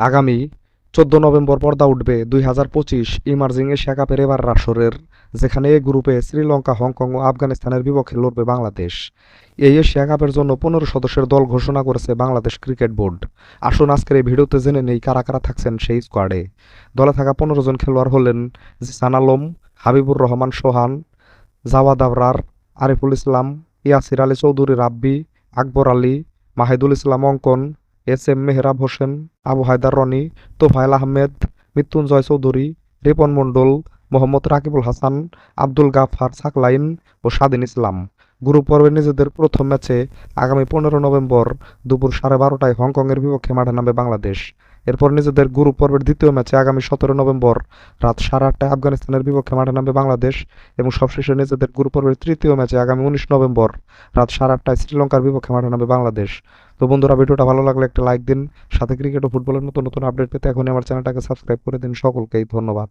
আগামী চোদ্দ নভেম্বর পর্দা উঠবে দুই হাজার পঁচিশ ইমার্জিং এশিয়া কাপের এবার আসরের যেখানে এ গ্রুপে শ্রীলঙ্কা, হংকং ও আফগানিস্তানের বিপক্ষে লড়বে বাংলাদেশ। এই এশিয়া কাপের জন্য পনেরো সদস্যের দল ঘোষণা করেছে বাংলাদেশ ক্রিকেট বোর্ড। আসুন আজকের এই ভিডিওতে জেনে নেই কারা কারা থাকছেন সেই স্কোয়াডে দলে থাকা পনেরো জন খেলোয়াড় হলেন জিসান আলম, হাবিবুর রহমান সোহান, জাওয়াদ আবরার, আরিফুল ইসলাম, ইয়াসির আলী চৌধুরী রাব্বি, আকবর আলী, মাহিদুল ইসলাম অঙ্কন এস এম মেহরাব হোসেন, আবু হায়দার রনি, তোফায়েল আহমেদ, মৃত্যুঞ্জয় চৌধুরী, রিপন মণ্ডল, মোহাম্মদ রাকিবুল হাসান, আব্দুল গাফার সাকলাইন ও স্বাধীন ইসলাম। গ্রুপ পর্বে নিজেদের প্রথম ম্যাচে আগামী পনেরো নভেম্বর দুপুর সাড়ে বারোটায় হংকংয়ের বিপক্ষে মাঠে নামবে বাংলাদেশ। এরপর নিজেদের গ্রুপ পর্বের দ্বিতীয় ম্যাচে আগামী সতেরো নভেম্বর রাত সাড়ে আটটায় আফগানিস্তানের বিপক্ষে মাঠে নামবে বাংলাদেশ এবং সবশেষে নিজেদের গ্রুপ পর্বের তৃতীয় ম্যাচে আগামী উনিশ নভেম্বর রাত সাড়ে আটটায় শ্রীলঙ্কার বিপক্ষে মাঠে নামবে বাংলাদেশ। তো বন্ধুরা, ভিডিওটা ভালো লাগলে একটা লাইক দিন, সাথে ক্রিকেট ও ফুটবলের নতুন নতুন আপডেট পেতে এখনই আমার চ্যানেলটাকে সাবস্ক্রাইব করে দিন। সকলকেই ধন্যবাদ।